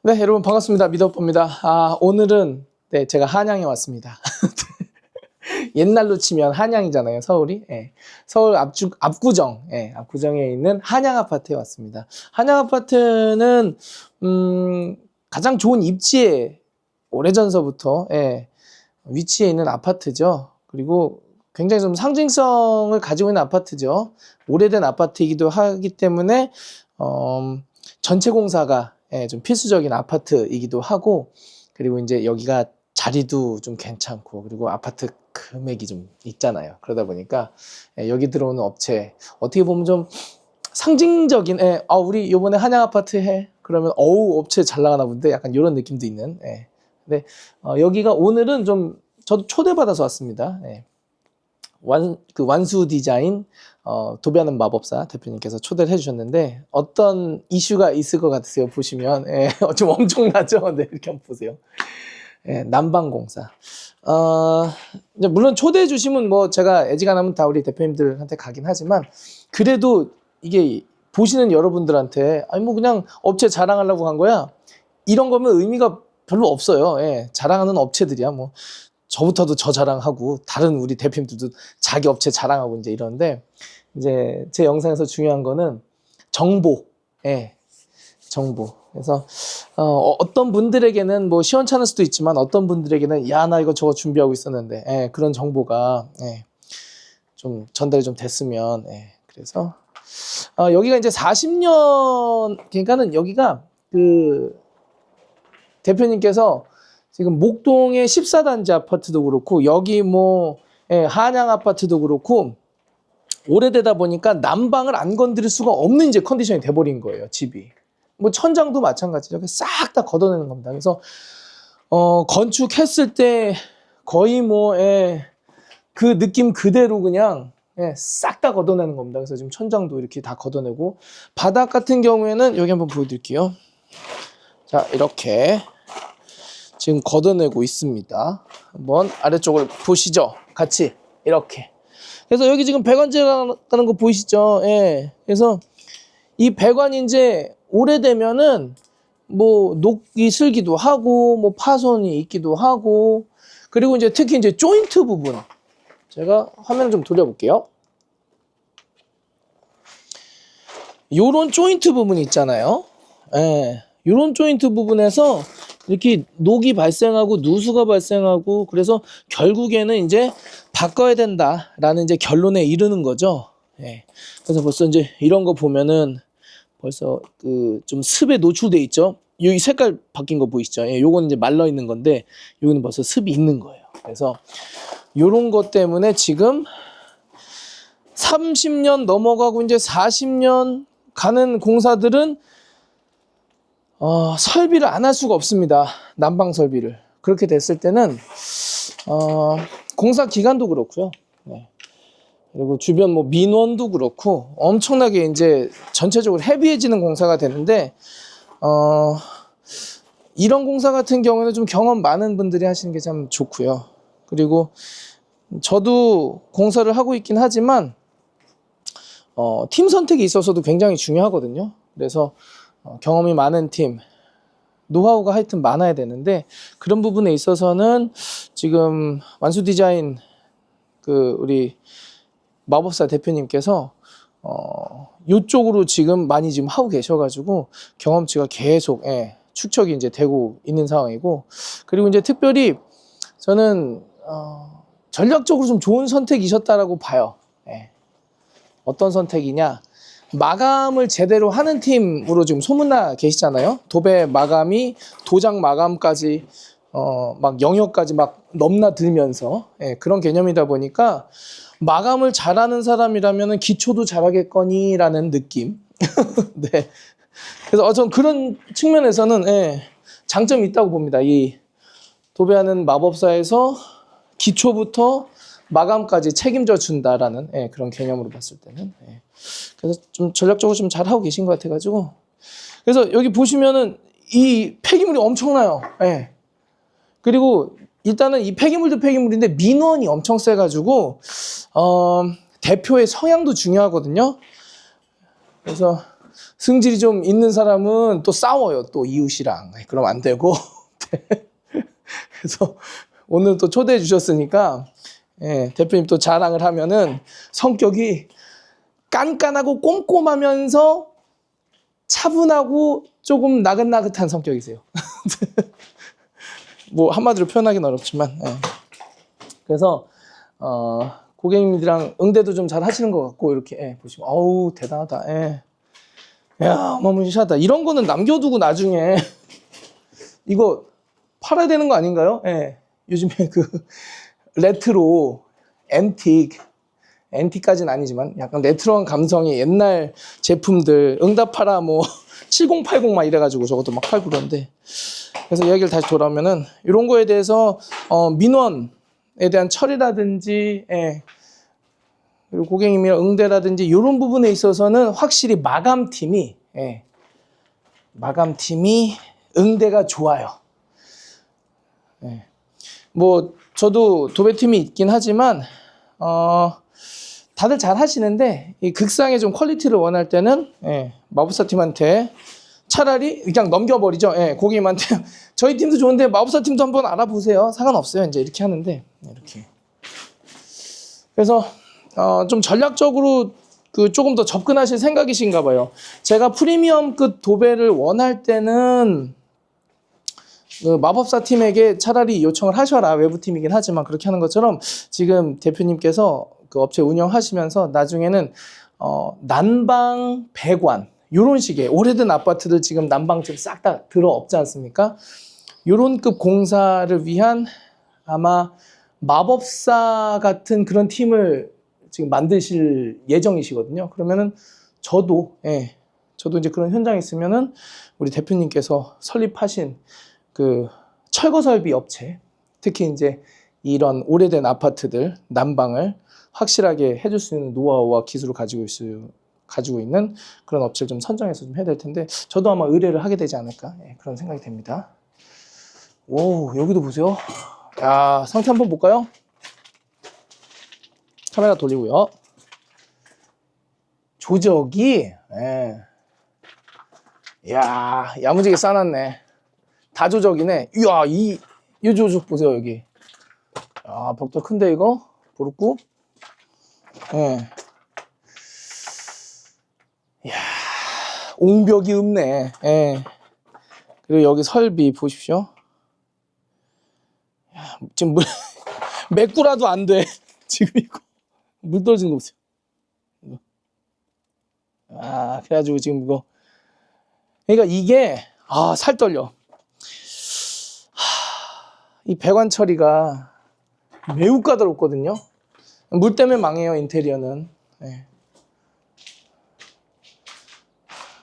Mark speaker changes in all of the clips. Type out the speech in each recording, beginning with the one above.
Speaker 1: 네, 여러분 반갑습니다. 미더법입니다. 아, 오늘은 네, 제가 한양에 왔습니다. 옛날로 치면 한양이잖아요, 서울이. 예. 서울 압주, 압구정, 예, 압구정에 있는 한양 아파트에 왔습니다. 한양 아파트는 음, 가장 좋은 입지에 오래전서부터 예, 위치에 있는 아파트죠. 그리고 굉장히 좀 상징성을 가지고 있는 아파트죠. 오래된 아파트이기도 하기 때문에 어, 전체 공사가 예, 좀 필수적인 아파트이기도 하고 그리고 이제 여기가 자리도 좀 괜찮고 그리고 아파트 금액이 좀 있잖아요. 그러다 보니까 예, 여기 들어오는 업체 어떻게 보면 좀 상징적인 예, 아 우리 이번에 한양 아파트 해 그러면 어우 업체 잘 나가나 본데 약간 이런 느낌도 있는 예. 근데 어, 여기가 오늘은 좀 저도 초대받아서 왔습니다. 예. 완, 그 완수 디자인 어, 도배하는 마법사 대표님께서 초대를 해주셨는데 어떤 이슈가 있을 것 같으세요? 보시면 예, 좀 엄청나죠? 네, 이렇게 한번 보세요. 예, 난방공사. 어, 물론 초대해 주시면 뭐 제가 애지간하면 다 우리 대표님들한테 가긴 하지만 그래도 이게 보시는 여러분들한테 아니 뭐 그냥 업체 자랑하려고 한 거야 이런 거면 의미가 별로 없어요. 예, 자랑하는 업체들이야 뭐 저부터도 저 자랑하고 다른 우리 대표님들도 자기 업체 자랑하고 이제 이러는데 이제 제 영상에서 중요한 거는 정보, 예, 정보. 그래서 어, 어떤 분들에게는 뭐 시원찮을 수도 있지만 어떤 분들에게는 야 나 이거 저거 준비하고 있었는데 예, 그런 정보가 예, 좀 전달이 좀 됐으면 예, 그래서 어, 여기가 이제 40년 그러니까는 여기가 그 대표님께서 지금 목동의 14단지 아파트도 그렇고 여기 뭐 예, 한양 아파트도 그렇고 오래되다 보니까 난방을 안 건드릴 수가 없는 이제 컨디션이 돼버린 거예요 집이. 뭐 천장도 마찬가지죠. 싹 다 걷어내는 겁니다. 그래서 어 건축했을 때 거의 뭐 예, 그 느낌 그대로 그냥 예, 싹 다 걷어내는 겁니다. 그래서 지금 천장도 이렇게 다 걷어내고 바닥 같은 경우에는 여기 한번 보여드릴게요. 자 이렇게 지금 걷어내고 있습니다. 한번 아래쪽을 보시죠. 같이 이렇게. 그래서 여기 지금 배관재 가는 거 보이시죠? 예. 그래서 이 배관이 이제 오래되면은 뭐 녹이 슬기도 하고 뭐 파손이 있기도 하고 그리고 이제 특히 이제 조인트 부분 제가 화면 좀 돌려볼게요. 요런 조인트 부분 있잖아요. 예. 요런 조인트 부분에서 이렇게 녹이 발생하고 누수가 발생하고 그래서 결국에는 이제 바꿔야 된다라는 이제 결론에 이르는 거죠. 예. 그래서 벌써 이제 이런 거 보면은 벌써 그 좀 습에 노출돼 있죠. 여기 색깔 바뀐 거 보이시죠? 예, 요거는 이제 말라 있는 건데 여기는 벌써 습이 있는 거예요. 그래서 요런 것 때문에 지금 30년 넘어가고 이제 40년 가는 공사들은 어, 설비를 안 할 수가 없습니다. 난방 설비를. 그렇게 됐을 때는 어, 공사 기간도 그렇고요. 네. 그리고 주변 뭐 민원도 그렇고 엄청나게 이제 전체적으로 헤비해지는 공사가 되는데 어, 이런 공사 같은 경우에는 좀 경험 많은 분들이 하시는 게 참 좋고요. 그리고 저도 공사를 하고 있긴 하지만 어, 팀 선택이 있어서도 굉장히 중요하거든요. 그래서 어, 경험이 많은 팀, 노하우가 하여튼 많아야 되는데 그런 부분에 있어서는 지금 완수 디자인 그 우리 마법사 대표님께서 어 요쪽으로 지금 많이 지금 하고 계셔가지고 경험치가 계속 예, 축적이 이제 되고 있는 상황이고 그리고 이제 특별히 저는 어, 전략적으로 좀 좋은 선택이셨다라고 봐요. 예. 어떤 선택이냐? 마감을 제대로 하는 팀으로 지금 소문나 계시잖아요. 도배 마감이 도장 마감까지 어 막 영역까지 막 넘나들면서 예, 그런 개념이다 보니까 마감을 잘하는 사람이라면 기초도 잘하겠거니라는 느낌. 네. 그래서 어, 전 그런 측면에서는 예, 장점이 있다고 봅니다. 이 도배하는 마법사에서 기초부터 마감까지 책임져 준다라는 예, 그런 개념으로 봤을 때는 예. 그래서 좀 전략적으로 좀 잘하고 계신 것 같아가지고 그래서 여기 보시면은 이 폐기물이 엄청나요. 예. 그리고 일단은 이 폐기물도 폐기물인데 민원이 엄청 세가지고 어, 대표의 성향도 중요하거든요. 그래서 승질이 좀 있는 사람은 또 싸워요. 또 이웃이랑. 그럼 안 되고. 그래서 오늘 또 초대해 주셨으니까 예, 대표님 또 자랑을 하면은 성격이 깐깐하고 꼼꼼하면서 차분하고 조금 나긋나긋한 성격이세요. 뭐 한마디로 표현하기는 어렵지만 예. 그래서 어, 고객님들이랑 응대도 좀 잘 하시는 것 같고 이렇게 예, 보시면 어우 대단하다. 예. 야 어마무시하다. 이런 거는 남겨두고 나중에 이거 팔아야 되는 거 아닌가요? 예. 요즘에 그 레트로 앤틱 앤틱까지는 아니지만 약간 레트로한 감성의 옛날 제품들 응답하라 뭐 7080 막 이래가지고 저것도 막 팔고 그러는데 그래서 이야기를 다시 돌아오면은 이런 거에 대해서 어, 민원에 대한 처리라든지 예, 그리고 고객님이랑 응대라든지 이런 부분에 있어서는 확실히 마감팀이 예, 마감팀이 응대가 좋아요. 예. 뭐 저도 도배 팀이 있긴 하지만 어, 다들 잘 하시는데 이 극상의 좀 퀄리티를 원할 때는 예, 마법사 팀한테 차라리 그냥 넘겨버리죠. 예, 고객님한테 저희 팀도 좋은데 마법사 팀도 한번 알아보세요. 상관없어요. 이제 이렇게 하는데 이렇게. 그래서 어, 좀 전략적으로 그 조금 더 접근하실 생각이신가 봐요. 제가 프리미엄급 도배를 원할 때는 그 마법사 팀에게 차라리 요청을 하셔라 외부 팀이긴 하지만 그렇게 하는 것처럼 지금 대표님께서 그 업체 운영하시면서 나중에는 어, 난방 배관 요런 식의 오래된 아파트들 지금 난방 좀 싹 다 들어 없지 않습니까? 요런 급 공사를 위한 아마 마법사 같은 그런 팀을 지금 만드실 예정이시거든요. 그러면은 저도 예, 저도 이제 그런 현장에 있으면은 우리 대표님께서 설립하신 그 철거 설비 업체 특히 이제 이런 오래된 아파트들 난방을 확실하게 해줄 수 있는 노하우와 기술을 가지고 있을 가지고 있는 그런 업체를 좀 선정해서 좀 해야 될 텐데 저도 아마 의뢰를 하게 되지 않을까 예, 그런 생각이 됩니다. 오 여기도 보세요. 야 상태 한번 볼까요? 카메라 돌리고요. 조적이 예. 야 야무지게 싸놨네. 다 조적이네. 이야 이, 이 조적 보세요 여기. 야 벽도 큰데 이거 보르고. 예. 이야 옹벽이 없네. 예. 그리고 여기 설비 보십시오. 야, 지금 물 메꾸라도 안 돼. 지금 이거 물 떨어지는 거 보세요. 아 그래가지고 지금 이거 그러니까 이게 아 살 떨려. 이 배관 처리가 매우 까다롭거든요. 물 때문에 망해요 인테리어는. 예.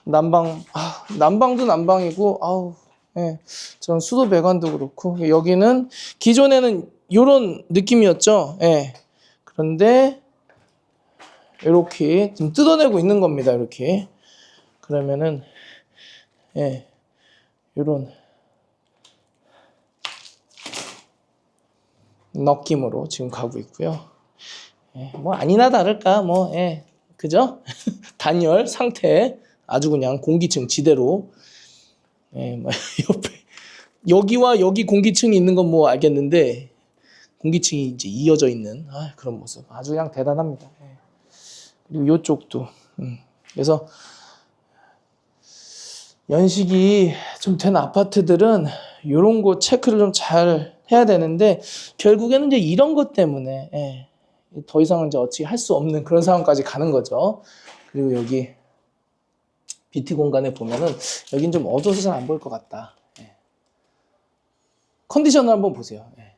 Speaker 1: 난방, 아, 난방도 난방이고, 아우, 예. 전 수도 배관도 그렇고, 여기는 기존에는 이런 느낌이었죠. 예. 그런데, 이렇게 좀 뜯어내고 있는 겁니다. 이렇게. 그러면은, 예. 요런 느낌으로 지금 가고 있고요. 예, 뭐 아니나 다를까 뭐 예, 그죠? 단열 상태 아주 그냥 공기층 지대로 예, 뭐 옆에 여기와 여기 공기층이 있는 건 뭐 알겠는데 공기층이 이제 이어져 있는 아, 그런 모습 아주 그냥 대단합니다. 예. 그리고 이쪽도 음, 그래서 연식이 좀 된 아파트들은 이런 거 체크를 좀 잘 해야 되는데 결국에는 이제 이런 것 때문에 예, 더 이상은 이제 어찌 할 수 없는 그런 상황까지 가는 거죠. 그리고 여기 BT 공간에 보면은 여긴 좀 어두워서 잘 안 보일 것 같다. 예. 컨디션을 한번 보세요. 예.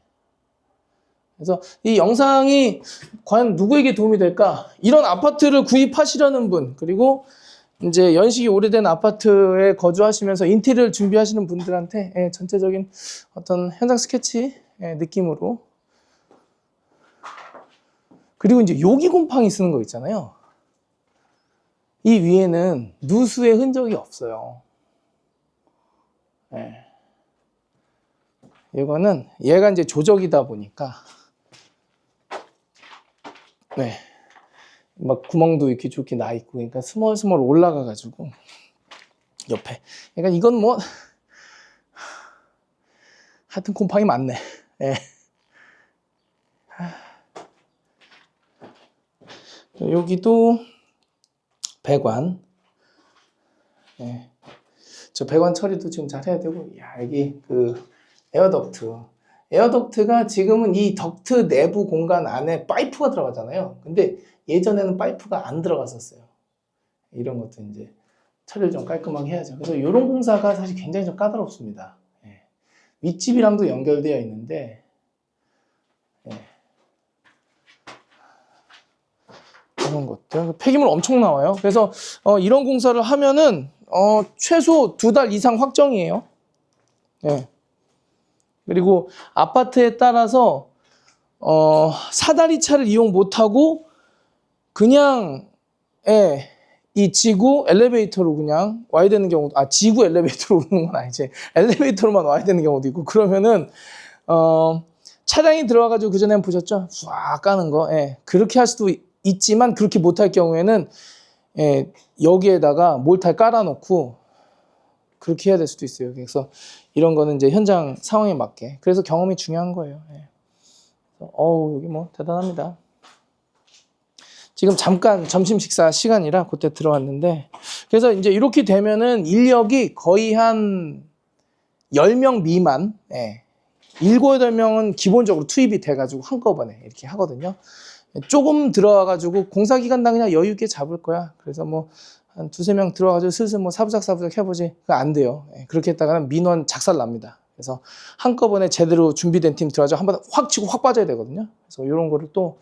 Speaker 1: 그래서 이 영상이 과연 누구에게 도움이 될까? 이런 아파트를 구입하시려는 분 그리고 이제 연식이 오래된 아파트에 거주하시면서 인테리어를 준비하시는 분들한테 예, 전체적인 어떤 현장 스케치 예, 느낌으로 그리고 이제 여기 곰팡이 쓰는 거 있잖아요. 이 위에는 누수의 흔적이 없어요. 예. 이거는 얘가 이제 조적이다 보니까 네. 막 구멍도 이렇게 좋게 나 있고 그러니까 스멀스멀 올라가 가지고 옆에 그러니까 이건 뭐 하여튼 곰팡이 많네. 예. 여기도 배관. 예. 저 배관 처리도 지금 잘 해야 되고, 야, 여기 그 에어덕트. 에어덕트가 지금은 이 덕트 내부 공간 안에 파이프가 들어가잖아요. 근데 예전에는 파이프가 안 들어갔었어요. 이런 것도 이제 처리를 좀 깔끔하게 해야죠. 그래서 이런 공사가 사실 굉장히 좀 까다롭습니다. 예. 윗집이랑도 연결되어 있는데, 예. 이런 것들 폐기물 엄청 나와요. 그래서 어, 이런 공사를 하면은 어, 최소 두 달 이상 확정이에요. 예. 그리고 아파트에 따라서 어, 사다리 차를 이용 못하고 그냥 예, 이 지구 엘리베이터로 그냥 와야 되는 경우도 아 지구 엘리베이터로 오는 건 아니지 엘리베이터로만 와야 되는 경우도 있고 그러면은 어, 차량이 들어와가지고 그 전에 보셨죠? 쫙 까는 거 예, 그렇게 할 수도 있- 있지만 그렇게 못할 경우에는 예, 여기에다가 몰탈 깔아놓고 그렇게 해야 될 수도 있어요. 그래서 이런 거는 이제 현장 상황에 맞게. 그래서 경험이 중요한 거예요. 예. 어우 여기 뭐 대단합니다. 지금 잠깐 점심 식사 시간이라 그때 들어왔는데 그래서 이제 이렇게 되면은 인력이 거의 한 10명 미만 예. 7, 8명은 기본적으로 투입이 돼가지고 한꺼번에 이렇게 하거든요. 조금 들어와가지고 공사 기간당 그냥 여유 있게 잡을 거야. 그래서 뭐 한 두세 명 들어와가지고 슬슬 뭐 사부작 사부작 해보지. 그거 안 돼요. 예, 그렇게 했다가는 민원 작살 납니다. 그래서 한꺼번에 제대로 준비된 팀 들어가서 한번 확 치고 확 빠져야 되거든요. 그래서 이런 거를 또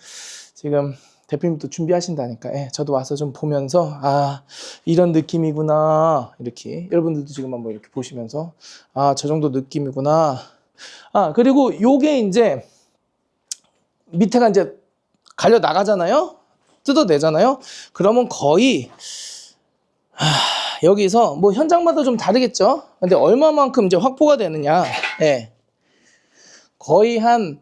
Speaker 1: 지금 대표님도 준비하신다니까. 예, 저도 와서 좀 보면서 아 이런 느낌이구나 이렇게 여러분들도 지금 한번 이렇게 보시면서 아 저 정도 느낌이구나. 아 그리고 요게 이제 밑에가 이제 갈려 나가잖아요. 뜯어내잖아요. 그러면 거의 하, 여기서 뭐 현장마다 좀 다르겠죠. 근데 얼마만큼 이제 확보가 되느냐. 예. 거의 한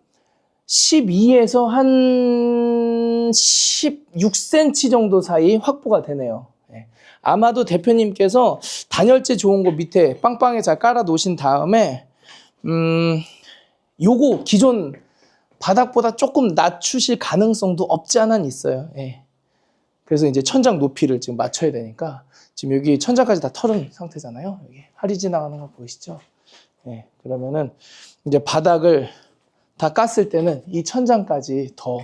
Speaker 1: 12에서 한 16cm 정도 사이 확보가 되네요. 예. 아마도 대표님께서 단열재 좋은 거 밑에 빵빵하게 잘 깔아 놓으신 다음에 음 요거 기존 바닥보다 조금 낮추실 가능성도 없지 않아 있어요. 예. 그래서 이제 천장 높이를 지금 맞춰야 되니까 지금 여기 천장까지 다 털은 상태잖아요. 여기 할이 지나가는 거 보이시죠? 예. 그러면은 이제 바닥을 다 깠을 때는 이 천장까지 더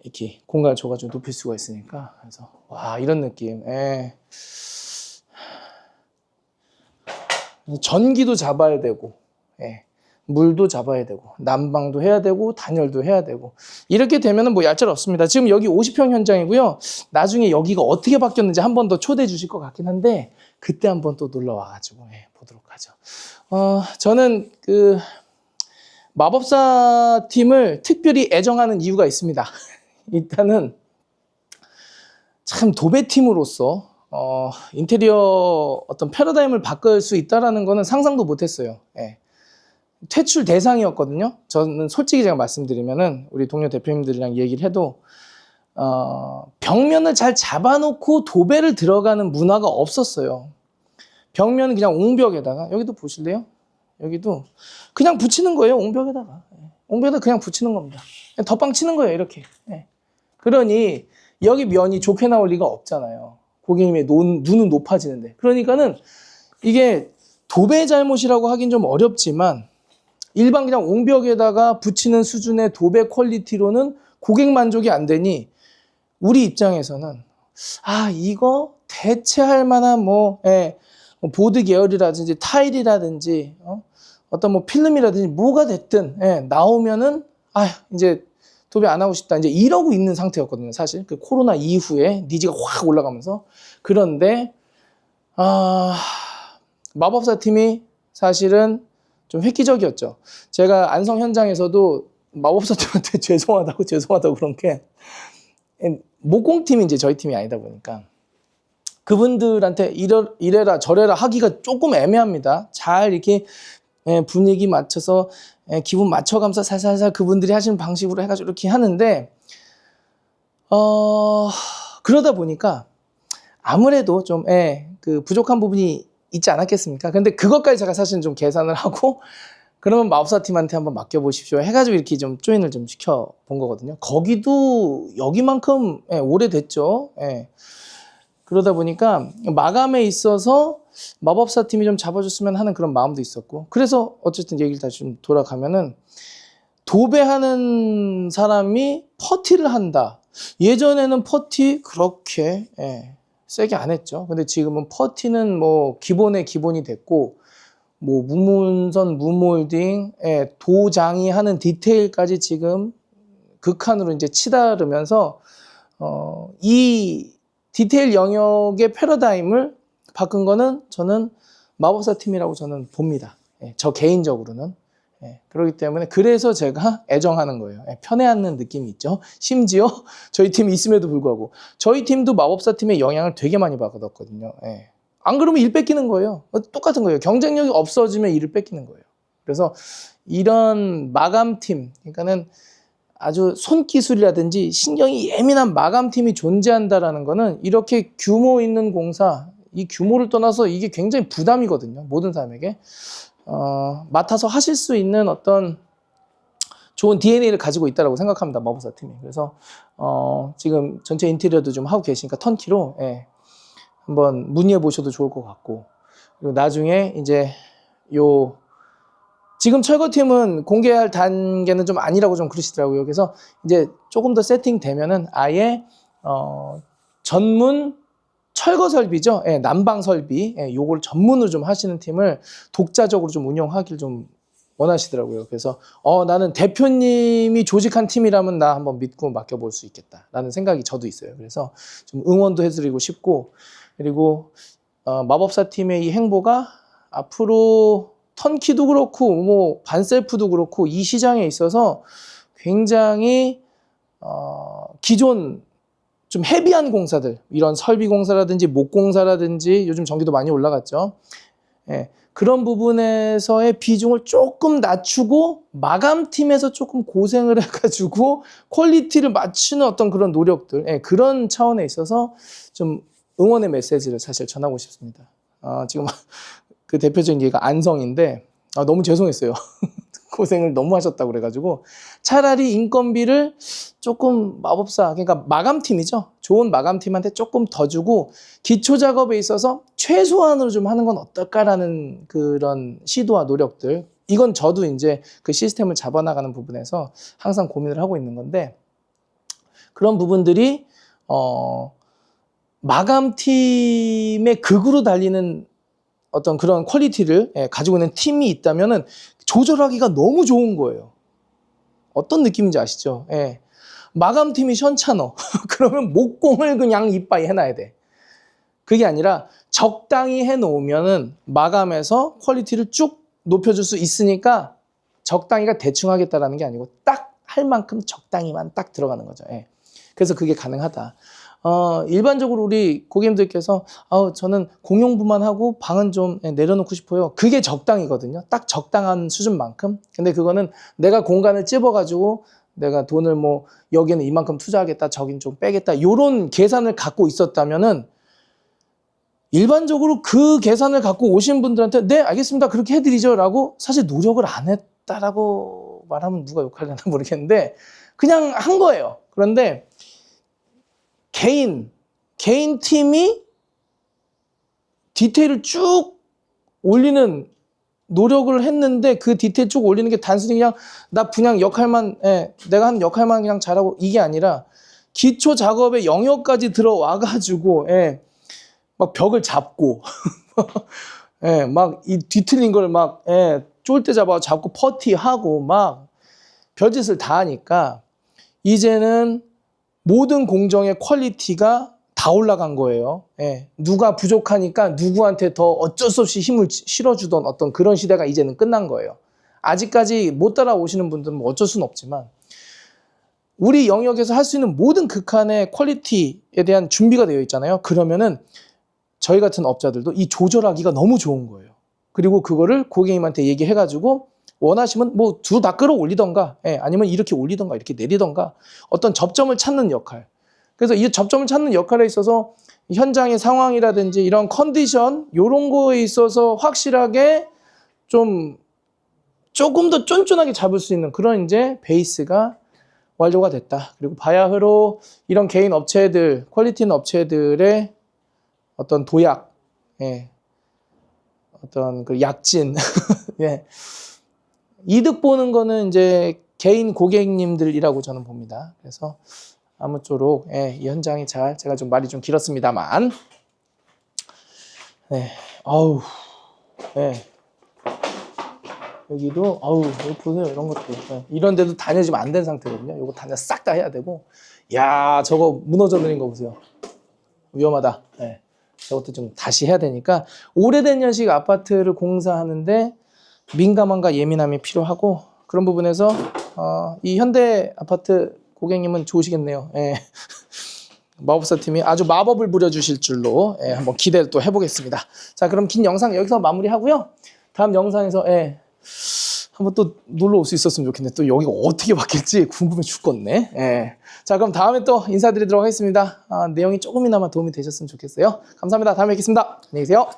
Speaker 1: 이렇게 공간을 줘가지고 높일 수가 있으니까 그래서 와 이런 느낌. 예. 전기도 잡아야 되고, 예. 물도 잡아야 되고, 난방도 해야 되고, 단열도 해야 되고. 이렇게 되면은 뭐 얄짤 없습니다. 지금 여기 50평 현장이고요. 나중에 여기가 어떻게 바뀌었는지 한 번 더 초대해 주실 것 같긴 한데, 그때 한 번 또 놀러 와가지고, 예, 보도록 하죠. 어, 저는 그, 마법사 팀을 특별히 애정하는 이유가 있습니다. 일단은, 참 도배팀으로서 어, 인테리어 어떤 패러다임을 바꿀 수 있다라는 거는 상상도 못했어요. 예. 퇴출 대상이었거든요. 저는 솔직히 제가 말씀드리면은 우리 동료 대표님들이랑 얘기를 해도 어, 벽면을 잘 잡아놓고 도배를 들어가는 문화가 없었어요. 벽면은 그냥 옹벽에다가 여기도 보실래요? 여기도 그냥 붙이는 거예요. 옹벽에다가 예. 옹벽에다 그냥 붙이는 겁니다. 그냥 덧방 치는 거예요. 이렇게. 예. 그러니 여기 면이 좋게 나올 리가 없잖아요. 고객님의 눈, 눈은 높아지는데. 그러니까는 이게 도배 잘못이라고 하긴 좀 어렵지만 일반 그냥 옹벽에다가 붙이는 수준의 도배 퀄리티로는 고객 만족이 안 되니 우리 입장에서는 아 이거 대체할 만한 뭐, 예, 뭐 보드 계열이라든지 타일이라든지 어? 어떤 뭐 필름이라든지 뭐가 됐든 예, 나오면은 아 이제 도배 안 하고 싶다. 이제 이러고 있는 상태였거든요 사실. 그 코로나 이후에 니즈가 확 올라가면서. 그런데 아 마법사 팀이 사실은 좀 획기적이었죠. 제가 안성 현장에서도 마법사 팀한테 죄송하다고 죄송하다고 그런 게 목공 팀이 이제 저희 팀이 아니다 보니까 그분들한테 이래, 이래라 저래라 하기가 조금 애매합니다. 잘 이렇게 예, 분위기 맞춰서 예, 기분 맞춰가면서 살살살 그분들이 하시는 방식으로 해가지고 이렇게 하는데 어, 그러다 보니까 아무래도 좀, 예, 그 부족한 부분이 있지 않았겠습니까? 근데 그것까지 제가 사실은 좀 계산을 하고, 그러면 마법사 팀한테 한번 맡겨보십시오. 해가지고 이렇게 좀 조인을 좀 시켜본 거거든요. 거기도 여기만큼 예, 오래됐죠. 예. 그러다 보니까 마감에 있어서 마법사 팀이 좀 잡아줬으면 하는 그런 마음도 있었고, 그래서 어쨌든 얘기를 다시 좀 돌아가면은, 도배하는 사람이 퍼티를 한다. 예전에는 퍼티 그렇게 예, 세게 안 했죠. 근데 지금은 퍼티는 뭐 기본의 기본이 됐고 뭐 무문선, 무몰딩, 예, 도장이 하는 디테일까지 지금 극한으로 이제 치다르면서 어, 이 디테일 영역의 패러다임을 바꾼 거는 저는 마법사 팀이라고 저는 봅니다. 예, 저 개인적으로는. 예, 그렇기 때문에 그래서 제가 애정하는 거예요. 예, 편해하는 느낌이 있죠. 심지어 저희 팀이 있음에도 불구하고 저희 팀도 마법사 팀의 영향을 되게 많이 받았거든요. 예. 안 그러면 일 뺏기는 거예요. 어, 똑같은 거예요. 경쟁력이 없어지면 일을 뺏기는 거예요. 그래서 이런 마감팀, 그러니까는 아주 손기술이라든지 신경이 예민한 마감팀이 존재한다라는 거는 이렇게 규모 있는 공사, 이 규모를 떠나서 이게 굉장히 부담이거든요. 모든 사람에게. 어, 맡아서 하실 수 있는 어떤 좋은 DNA를 가지고 있다고 생각합니다. 마법사 팀이. 그래서 어, 지금 전체 인테리어도 좀 하고 계시니까 턴키로 예, 한번 문의해 보셔도 좋을 것 같고 그리고 나중에 이제 요 지금 철거팀은 공개할 단계는 좀 아니라고 좀 그러시더라고요. 그래서 이제 조금 더 세팅되면은 아예 어, 전문 철거 설비죠. 예, 난방 설비. 예, 요걸 전문으로 좀 하시는 팀을 독자적으로 좀 운영하길 좀 원하시더라고요. 그래서 어 나는 대표님이 조직한 팀이라면 나 한번 믿고 맡겨볼 수 있겠다라는 생각이 저도 있어요. 그래서 좀 응원도 해드리고 싶고 그리고 어, 마법사 팀의 이 행보가 앞으로 턴키도 그렇고 뭐 반셀프도 그렇고 이 시장에 있어서 굉장히 어, 기존 좀 헤비한 공사들 이런 설비 공사라든지 목 공사라든지 요즘 전기도 많이 올라갔죠. 예, 그런 부분에서의 비중을 조금 낮추고 마감팀에서 조금 고생을 해가지고 퀄리티를 맞추는 어떤 그런 노력들 예, 그런 차원에 있어서 좀 응원의 메시지를 사실 전하고 싶습니다. 아, 지금 그 대표적인 예가 안성인데 아, 너무 죄송했어요. 고생을 너무 하셨다고 그래가지고 차라리 인건비를 조금 마법사 그러니까 마감팀이죠. 좋은 마감팀한테 조금 더 주고 기초 작업에 있어서 최소한으로 좀 하는 건 어떨까라는 그런 시도와 노력들. 이건 저도 이제 그 시스템을 잡아나가는 부분에서 항상 고민을 하고 있는 건데 그런 부분들이 어 마감팀의 극으로 달리는 어떤 그런 퀄리티를 예, 가지고 있는 팀이 있다면은 조절하기가 너무 좋은 거예요. 어떤 느낌인지 아시죠? 예. 마감팀이 현찮어. 그러면 목공을 그냥 이빠이 해놔야 돼. 그게 아니라 적당히 해놓으면은 마감해서 퀄리티를 쭉 높여줄 수 있으니까 적당히가 대충 하겠다라는 게 아니고 딱 할 만큼 적당히만 딱 들어가는 거죠. 예. 그래서 그게 가능하다. 어, 일반적으로 우리 고객님들께서 아, 저는 공용부만 하고 방은 좀 예, 내려놓고 싶어요. 그게 적당이거든요. 딱 적당한 수준만큼. 근데 그거는 내가 공간을 찝어가지고 내가 돈을 뭐 여기는 이만큼 투자하겠다, 저긴 좀 빼겠다. 요런 계산을 갖고 있었다면은 일반적으로 그 계산을 갖고 오신 분들한테 네, 알겠습니다. 그렇게 해드리죠. 라고 사실 노력을 안 했다라고 말하면 누가 욕하려나 모르겠는데 그냥 한 거예요. 그런데 개인, 개인 팀이 디테일을 쭉 올리는 노력을 했는데 그 디테일 쭉 올리는 게 단순히 그냥 나 그냥 역할만, 예, 내가 하는 역할만 그냥 잘하고 이게 아니라 기초 작업의 영역까지 들어와 가지고, 예, 막 벽을 잡고, 예, 막 이 뒤틀린 걸 막, 예, 쫄대 잡아 잡고 퍼티하고 막 별짓을 다 하니까 이제는 모든 공정의 퀄리티가 다 올라간 거예요. 예. 누가 부족하니까 누구한테 더 어쩔 수 없이 힘을 실어주던 어떤 그런 시대가 이제는 끝난 거예요. 아직까지 못 따라오시는 분들은 뭐 어쩔 수는 없지만 우리 영역에서 할 수 있는 모든 극한의 퀄리티에 대한 준비가 되어 있잖아요. 그러면은 저희 같은 업자들도 이 조절하기가 너무 좋은 거예요. 그리고 그거를 고객님한테 얘기해가지고 원하시면 뭐둘다 끌어올리던가 예, 아니면 이렇게 올리던가 이렇게 내리던가 어떤 접점을 찾는 역할 그래서 이 접점을 찾는 역할에 있어서 현장의 상황이라든지 이런 컨디션 이런 거에 있어서 확실하게 좀 조금 더 쫀쫀하게 잡을 수 있는 그런 이제 베이스가 완료가 됐다. 그리고 바야흐로 이런 개인 업체들, 퀄리티 있는 업체들의 어떤 도약, 예, 어떤 그 약진, 예, 이득 보는 거는 이제 개인 고객님들이라고 저는 봅니다. 그래서 아무쪼록 예, 이 현장이 잘 제가 좀 말이 좀 길었습니다만, 네, 아우, 예. 여기도 아우 여기 보세요 이런 것도 예, 이런 데도 다녀지면 안 되는 상태거든요. 이거 다녀 싹 다 해야 되고, 야 저거 무너져 내린 거 보세요. 위험하다. 예. 저것도 좀 다시 해야 되니까 오래된 연식 아파트를 공사하는데 민감함과 예민함이 필요하고 그런 부분에서 어, 이 현대 아파트 고객님은 좋으시겠네요. 예. 마법사 팀이 아주 마법을 부려주실 줄로 예, 한번 기대를 또 해보겠습니다. 자, 그럼 긴 영상 여기서 마무리하고요. 다음 영상에서 예, 한번 또 놀러 올 수 있었으면 좋겠네. 또 여기가 어떻게 바뀔지 궁금해 죽겠네. 예. 자, 그럼 다음에 또 인사드리도록 하겠습니다. 아, 내용이 조금이나마 도움이 되셨으면 좋겠어요. 감사합니다. 다음에 뵙겠습니다. 안녕히 계세요.